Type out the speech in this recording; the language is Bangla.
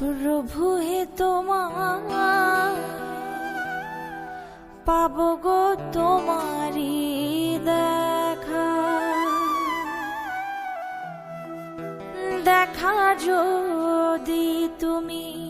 প্রভু হে তোমার পাব গো তোমারি দেখা। দেখা যদি তুমি